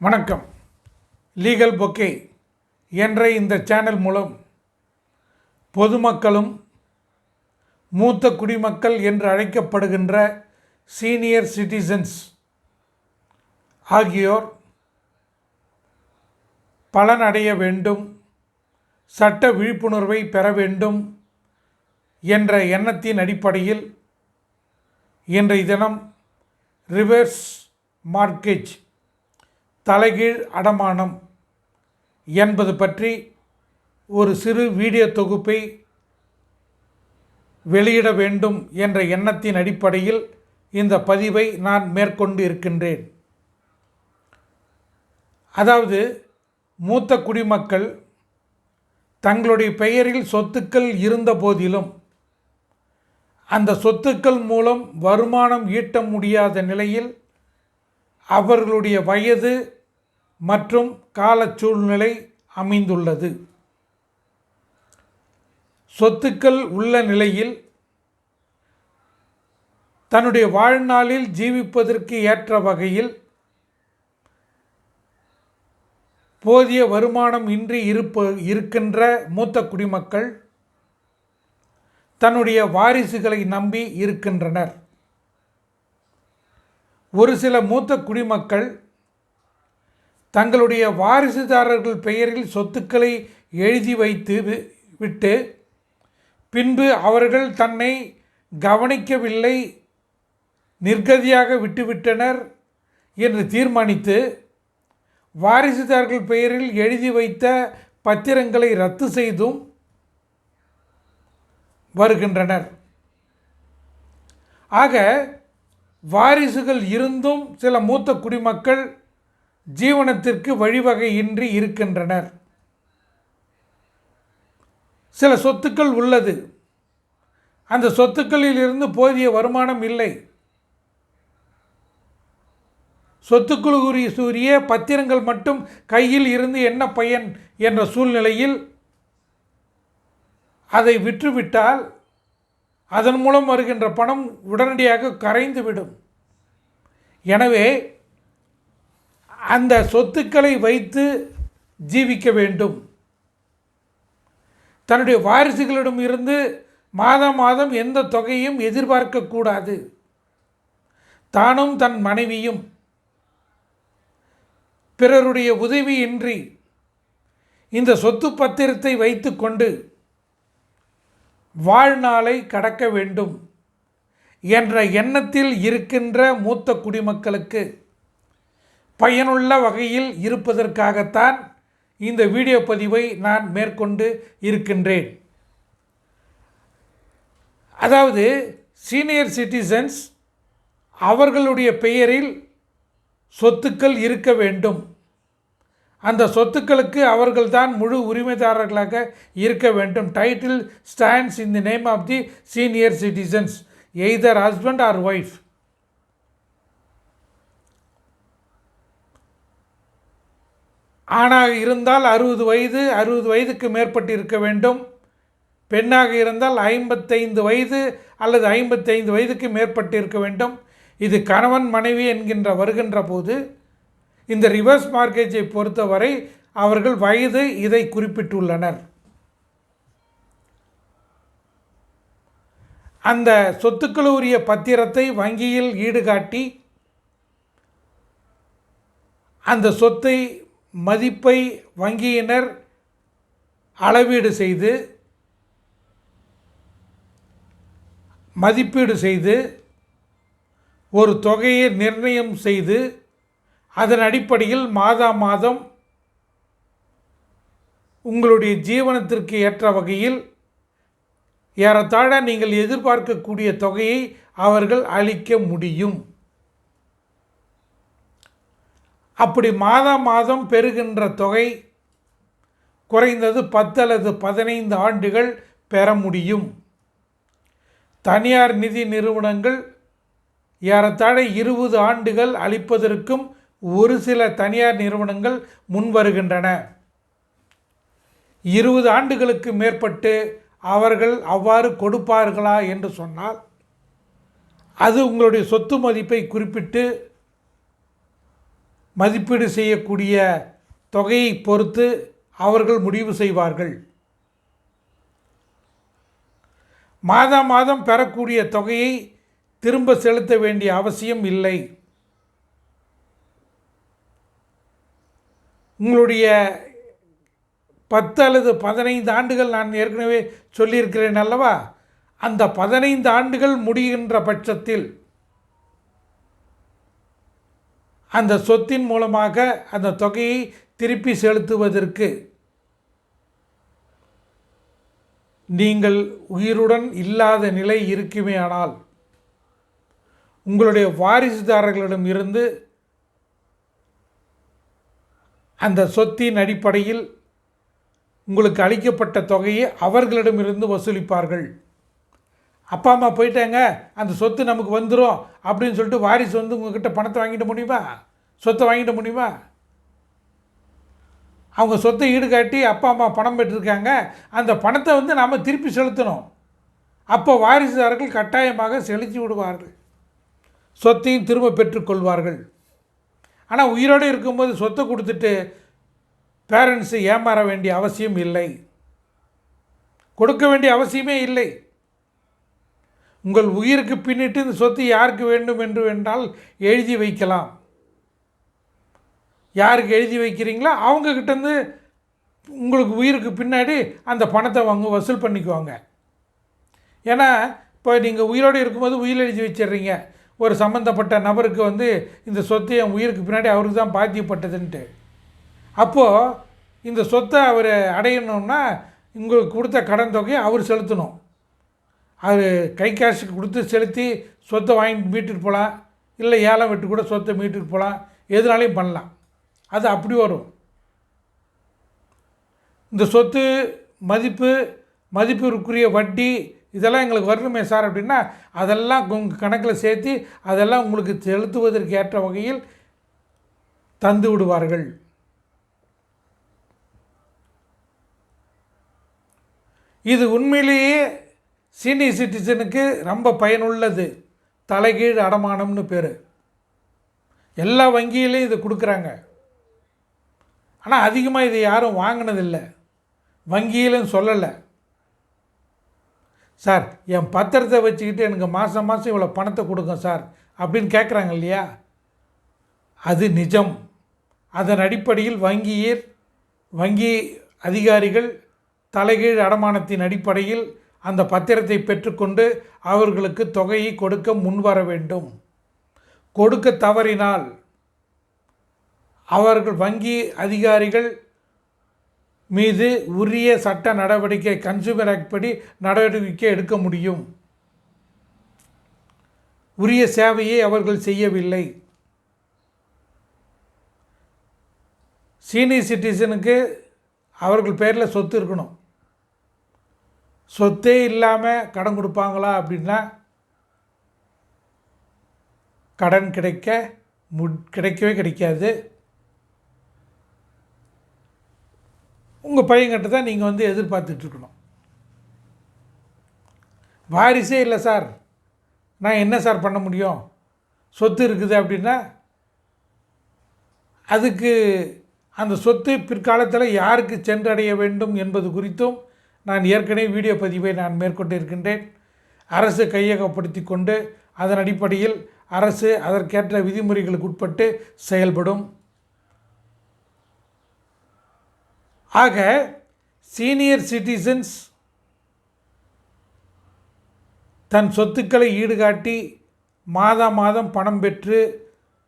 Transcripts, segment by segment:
வணக்கம். Legal bouquet என்ற இந்த சேனல் மூலம் பொதுமக்களும் மூத்த குடிமக்கள் என்று அழைக்கப்படுகின்ற சீனியர் சிட்டிசன்ஸ் ஆகியோர் பலனடைய வேண்டும் சட்ட விழிப்புணர்வை பெற வேண்டும் என்ற எண்ணத்தின் அடிப்படையில் இன்றைய தினம் ரிவர்ஸ் மார்க்கேஜ் தலைகீழ் அடமானம் என்பது பற்றி ஒரு சிறு வீடியோ தொகுப்பை வெளியிட வேண்டும் என்ற எண்ணத்தின் அடிப்படையில் இந்த பதிவை நான் மேற்கொண்டு இருக்கின்றேன். அதாவது மூத்த குடிமக்கள் தங்களுடைய பெயரில் சொத்துக்கள் இருந்த போதிலும் அந்த சொத்துக்கள் மூலம் வருமானம் ஈட்ட முடியாத நிலையில் அவர்களுடைய வயது மற்றும் கால சூழ்நிலை அமைந்துள்ளது. சொத்துக்கள் உள்ள நிலையில் தன்னுடைய வாழ்நாளில் ஜீவிப்பதற்கு ஏற்ற வகையில் போதிய வருமானம் இன்றி இருப்ப இருக்கின்ற மூத்த குடிமக்கள் தன்னுடைய வாரிசுகளை நம்பி இருக்கின்றனர். ஒரு சில மூத்த குடிமக்கள் தங்களுடைய வாரிசுதாரர்கள் பெயரில் சொத்துக்களை எழுதி வைத்து வி- விட்டு பின்பு அவர்கள் தன்னை கவனிக்கவில்லை நிர்கதியாக விட்டுவிட்டனர் என்று தீர்மானித்து வாரிசுதாரர்கள் பெயரில் எழுதி வைத்த பத்திரங்களை ரத்து செய்தும் வருகின்றனர். ஆக வாரிசுகள் இருந்தும் சில மூத்த குடிமக்கள் ஜீவனத்திற்கு வழிவகையின்றி இருக்கின்றனர். சில சொத்துக்கள் உள்ளது. அந்த சொத்துக்களில் இருந்து போதிய வருமானம் இல்லை. சொத்துக்குழுரிய சூரிய பத்திரங்கள் மட்டும் கையில் இருந்து என்ன பயன் என்ற சூழ்நிலையில் அதை விற்றுவிட்டால் அதன் மூலம் வருகின்ற பணம் உடனடியாக கரைந்துவிடும். எனவே அந்த சொத்துக்களை வைத்து ஜீவிக்க வேண்டும். தன்னுடைய வாரிசுகளிடம் இருந்து மாதம் மாதம் எந்த தொகையும் எதிர்பார்க்கக்கூடாது தானும் தன் மனைவியும். பிறருடைய உதவியின்றி இந்த சொத்து பத்திரத்தை வைத்துக்கொண்டு வாழ்நாளை கடக்க வேண்டும் என்ற எண்ணத்தில் இருக்கின்ற மூத்த குடிமக்களுக்கு பயனுள்ள வகையில் இருப்பதற்காகத்தான் இந்த வீடியோ பதிவை நான் மேற்கொண்டு இருக்கின்றேன். அதாவது சீனியர் சிட்டிசன்ஸ் அவர்களுடைய பெயரில் சொத்துக்கள் இருக்க வேண்டும். அந்த சொத்துக்களுக்கு அவர்கள்தான் முழு உரிமைதாரர்களாக இருக்க வேண்டும். Title stands in the name of the senior citizens either husband or wife ஆணாக இருந்தால் அறுபது வயது அறுபது வயதுக்கு மேற்பட்டு இருக்க வேண்டும். பெண்ணாக இருந்தால் ஐம்பத்தைந்து வயது அல்லது ஐம்பத்தைந்து வயதுக்கு மேற்பட்டு இருக்க வேண்டும். இது கணவன் மனைவி என்கின்ற வருகின்ற போது இந்த ரிவர்ஸ் மார்க்கேஜை பொறுத்தவரை அவர்கள் வயது இதை குறிப்பிட்டுள்ளனர். அந்த சொத்துக்கள் உரிய பத்திரத்தை வங்கியில் ஈடுகாட்டி அந்த சொத்தை மதிப்பை வங்கியினர் அளவீடு செய்து மதிப்பீடு செய்து ஒரு தொகையை நிர்ணயம் செய்து அதன் அடிப்படையில் மாதா மாதம் உங்களுடைய ஜீவனத்திற்கு ஏற்ற வகையில் ஏறத்தாழ நீங்கள் எதிர்பார்க்கக்கூடிய தொகையை அவர்கள் அளிக்க முடியும். அப்படி மாதம் மாதம் பெறுகின்ற தொகை குறைந்தது பத்து அல்லது பதினைந்து ஆண்டுகள் பெற முடியும். தனியார் நிதி நிறுவனங்கள் ஏறத்தாழ இருபது ஆண்டுகள் அளிப்பதற்கும் ஒரு சில தனியார் நிறுவனங்கள் முன்வருகின்றன இருபது ஆண்டுகளுக்கு மேற்பட்டு அவர்கள் அவ்வாறு கொடுப்பார்களா என்று சொன்னால் அது உங்களுடைய சொத்து மதிப்பை குறிப்பிட்டு மதிப்பீடு செய்யக்கூடிய தொகையை பொறுத்து அவர்கள் முடிவு செய்வார்கள். மாதா மாதம் பெறக்கூடிய தொகையை திரும்ப செலுத்த வேண்டிய அவசியம் இல்லை. உங்களுடைய பத்து அல்லது பதினைந்து ஆண்டுகள் நான் ஏற்கனவே சொல்லியிருக்கிறேன் அல்லவா? அந்த பதினைந்து ஆண்டுகள் முடிகின்ற பட்சத்தில் அந்த சொத்தின் மூலமாக அந்த தொகையை திருப்பி செலுத்துவதற்கு நீங்கள் உயிருடன் இல்லாத நிலை இருக்குமேயானால் உங்களுடைய வாரிசுதாரர்களிடம் இருந்து அந்த சொத்தின் அடிப்படையில் உங்களுக்கு அளிக்கப்பட்ட தொகையை அவர்களிடமிருந்து வசூலிப்பார்கள். அப்பா அம்மா போயிட்டாங்க அந்த சொத்து நமக்கு வந்துடும் அப்படின்னு சொல்லிட்டு வாரிசு வந்து உங்ககிட்ட பணத்தை வாங்கிட முடியுமா? சொத்தை வாங்கிட முடியுமா? அவங்க சொத்தை ஈடுகாட்டி அப்பா அம்மா பணம் பெற்றிருக்காங்க அந்த பணத்தை வந்து நாம் திருப்பி செலுத்தணும். அப்போ வாரிசுதாரர்கள் கட்டாயமாக செலுத்தி விடுவார்கள். சொத்தையும் திரும்ப பெற்றுக்கொள்வார்கள். ஆனால் உயிரோடு இருக்கும்போது சொத்தை கொடுத்துட்டு பேரண்ட்ஸு ஏமாற வேண்டிய அவசியம் இல்லை. கொடுக்க வேண்டிய அவசியமே இல்லை. உங்கள் உயிருக்கு பின்னிட்டு இந்த சொத்து யாருக்கு வேண்டும் என்று என்றால் எழுதி வைக்கலாம். யாருக்கு எழுதி வைக்கிறீங்களோ அவங்கக்கிட்டேருந்து உங்களுக்கு உயிருக்கு பின்னாடி அந்த பணத்தை வாங்க வசூல் பண்ணிக்குவாங்க. ஏன்னா இப்போ நீங்கள் உயிரோடு இருக்கும்போது உயிர் எழுதி வச்சிடுறீங்க. ஒரு சம்மந்தப்பட்ட நபருக்கு வந்து இந்த சொத்து என் உயிருக்கு பின்னாடி அவருக்கு தான் பாத்தியப்பட்டதுன்ட்டு. அப்போது இந்த சொத்தை அவர் அடையணும்னா உங்களுக்கு கொடுத்த கடன் தொகையை அவர் செலுத்தணும். அது கை காசுக்கு கொடுத்து செலுத்தி சொத்தை வாங்கி மீட்டுட்டு போகலாம். இல்லை ஏலம் விட்டு கூட சொத்தை மீட்டுட்டு போகலாம். எதுனாலையும் பண்ணலாம். அது அப்படி வரும். இந்த சொத்து மதிப்பு மதிப்பிற்குரிய வட்டி இதெல்லாம் எங்களுக்கு வரணுமே சார் அப்படின்னா அதெல்லாம் உங்கள் கணக்கில் சேர்த்து அதெல்லாம் உங்களுக்கு செலுத்துவதற்கு ஏற்ற வகையில் தந்து விடுவார்கள். இது உண்மையிலேயே சீனியர் சிட்டிசனுக்கு ரொம்ப பயனுள்ளது. தலைகீழ் அடமானம்னு பேர். எல்லா வங்கியிலையும் இது கொடுக்குறாங்க. ஆனால் அதிகமாக இதை யாரும் வாங்கினதில்லை. வங்கியிலும் சொல்லலை. சார் என் பத்திரத்தை வச்சுக்கிட்டு எனக்கு மாதம் மாதம் இவ்வளோ பணத்தை கொடுங்க சார் அப்படின்னு கேட்குறாங்க இல்லையா? அது நிஜம். அதன் அடிப்படையில் வங்கியில் வங்கி அதிகாரிகள் தலைகீழ் அடமானத்தின் அடிப்படையில் அந்த பத்திரத்தை பெற்றுக்கொண்டு அவர்களுக்கு தொகையை கொடுக்க முன்வர வேண்டும். கொடுக்க தவறினால் அவர்கள் வங்கி அதிகாரிகள் மீது உரிய சட்ட நடவடிக்கை கன்சூமர் ஆக்ட் படி நடவடிக்கை எடுக்க முடியும். உரிய சேவையை அவர்கள் செய்யவில்லை. சீனியர் சிட்டிசனுக்கு அவர்கள் பேரில் சொத்து இருக்கணும். சொத்தே இல்லாமல் கடன் கொடுப்பாங்களா அப்படின்னா கடன் கிடைக்க மு கிடைக்கவே கிடைக்காது. உங்கள் பையன்கிட்ட தான் நீங்கள் வந்து எதிர்பார்த்துட்ருக்கணும். வாரிசே இல்லை சார். நான் என்ன சார் பண்ண முடியும்? சொத்து இருக்குது அப்படின்னா அதுக்கு அந்த சொத்து பிற்காலத்தில் யாருக்கு சென்றடைய வேண்டும் என்பது குறித்தும் நான் ஏற்கனவே வீடியோ பதிவை நான் மேற்கொண்டு இருக்கின்றேன் அரசு கையகப்படுத்தி கொண்டு அதன் அடிப்படையில் அரசு அதற்கேற்ற விதிமுறைகளுக்கு உட்பட்டு செயல்படும். ஆக சீனியர் சிட்டிசன்ஸ் தன் சொத்துக்களை ஈடுகாட்டி மாதா மாதம் பணம் பெற்று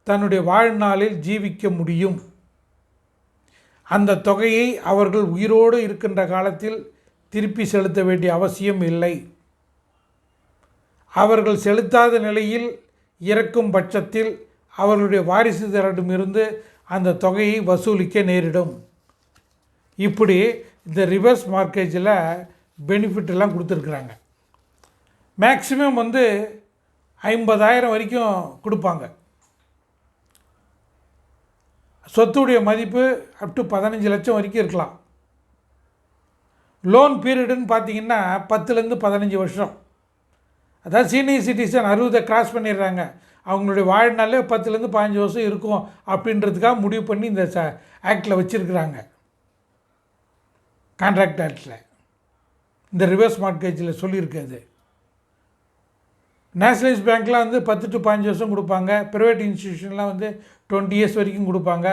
தன்னுடைய வாழ்நாளில் ஜீவிக்க முடியும். அந்த தொகையை அவர்கள் உயிரோடு இருக்கின்ற காலத்தில் திருப்பி செலுத்த வேண்டிய அவசியம் இல்லை. அவர்கள் செலுத்தாத நிலையில் இறக்கும் பட்சத்தில் அவர்களுடைய வாரிசுதாரிடமிருந்து அந்த தொகையை வசூலிக்க நேரிடும். இப்படி இந்த ரிவர்ஸ் மார்க்கேஜில் பெனிஃபிட் எல்லாம் கொடுத்துருக்குறாங்க. மேக்ஸிமம் வந்து ஐம்பதாயிரம் வரைக்கும் கொடுப்பாங்க. சொத்துடைய மதிப்பு அப் டு பதினஞ்சு லட்சம் வரைக்கும் இருக்கலாம். லோன் பீரியடுன்னு பார்த்தீங்கன்னா பத்துலேருந்து பதினஞ்சு வருஷம். அதாவது சீனியர் சிட்டிசன் அறுபதை கிராஸ் பண்ணிடுறாங்க. அவங்களுடைய வாழ்நாளே பத்துலேருந்து பதினஞ்சு வருஷம் இருக்கும் அப்படின்றதுக்காக முடிவு பண்ணி இந்த ச ஆக்டில் வச்சுருக்குறாங்க. கான்ட்ராக்ட் ஆக்டில். இந்த ரிவர்ஸ் மார்க்கேஜில் சொல்லியிருக்காது நேஷனலைஸ் பேங்க்லாம் வந்து பத்து டு பதினஞ்சு வருஷம் கொடுப்பாங்க. ப்ரைவேட் இன்ஸ்டியூஷன்லாம் வந்து டுவெண்ட்டி இயர்ஸ் வரைக்கும் கொடுப்பாங்க.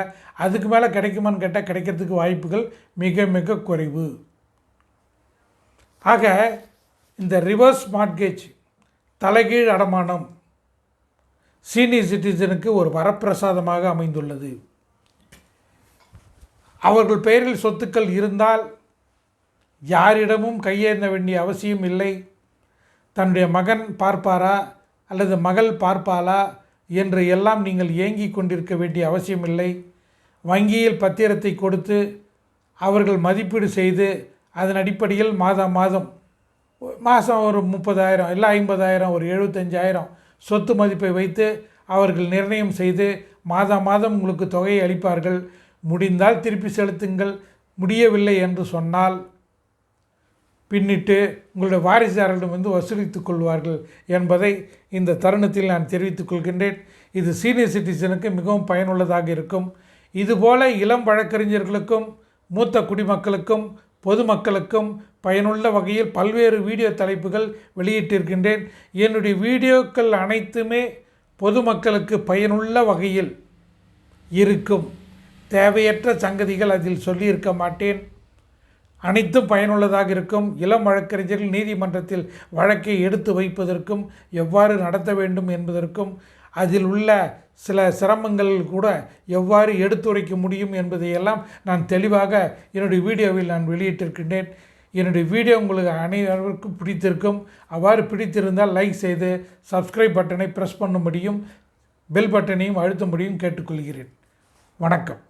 அதுக்கு மேலே கிடைக்குமான்னு கேட்டால் கிடைக்கிறதுக்கு வாய்ப்புகள் மிக மிக குறைவு. ஆக இந்த ரிவர்ஸ் மார்க்கேஜ் தலைகீழ் அடமானம் சீனியர் சிட்டிசனுக்கு ஒரு வரப்பிரசாதமாக அமைந்துள்ளது. அவர்கள் பெயரில் சொத்துக்கள் இருந்தால் யாரிடமும் கையேந்த வேண்டிய அவசியம் இல்லை. தன்னுடைய மகன் பார்ப்பாரா அல்லது மகள் பார்ப்பாளா என்று எல்லாம் நீங்கள் ஏங்கிக் கொண்டிருக்க வேண்டிய அவசியமில்லை வங்கியில் பத்திரத்தை கொடுத்து அவர்கள் மதிப்பீடு செய்து அதன் அடிப்படையில் மாதம் மாதம் மாதம் ஒரு முப்பதாயிரம் இல்லை ஐம்பதாயிரம் ஒரு எழுபத்தஞ்சாயிரம் சொத்து மதிப்பை வைத்து அவர்கள் நிர்ணயம் செய்து மாதம் மாதம் உங்களுக்கு தொகையை அளிப்பார்கள். முடிந்தால் திருப்பி செலுத்துங்கள். முடியவில்லை என்று சொன்னால் பின்னிட்டு உங்களுடைய வாரிசாரர்களிடம் வந்து வசூலித்துக் கொள்வார்கள் என்பதை இந்த தருணத்தில் நான் தெரிவித்துக் கொள்கின்றேன். இது சீனியர் சிட்டிசனுக்கு மிகவும் பயனுள்ளதாக இருக்கும். இதுபோல இளம் வழக்கறிஞர்களுக்கும் மூத்த குடிமக்களுக்கும் பொதுமக்களுக்கும் பயனுள்ள வகையில் பல்வேறு வீடியோ தலைப்புகள் வெளியிட்டிருக்கின்றேன். என்னுடைய வீடியோக்கள் அனைத்துமே பொதுமக்களுக்கு பயனுள்ள வகையில் இருக்கும். தேவையற்ற சங்கதிகள் அதில் சொல்லியிருக்க மாட்டேன். அனைத்தும் பயனுள்ளதாக இருக்கும். இளம் வழக்கறிஞர்கள் நீதிமன்றத்தில் வழக்கை எடுத்து வைப்பதற்கும் எவ்வாறு நடத்த வேண்டும் என்பதற்கும் அதில் உள்ள சில சிரமங்கள் கூட எவ்வாறு எடுத்துரைக்க முடியும் என்பதையெல்லாம் நான் தெளிவாக என்னுடைய வீடியோவில் நான் வெளியிட்டிருக்கின்றேன். என்னுடைய வீடியோ உங்களுக்கு அனைவருக்கும் பிடித்திருக்கும். அவ்வாறு பிடித்திருந்தால் லைக் செய்து சப்ஸ்கிரைப் பட்டனை ப்ரெஸ் பண்ணும்படியும் பெல் பட்டனையும் அழுத்தும்படியும் கேட்டுக்கொள்கிறேன். வணக்கம்.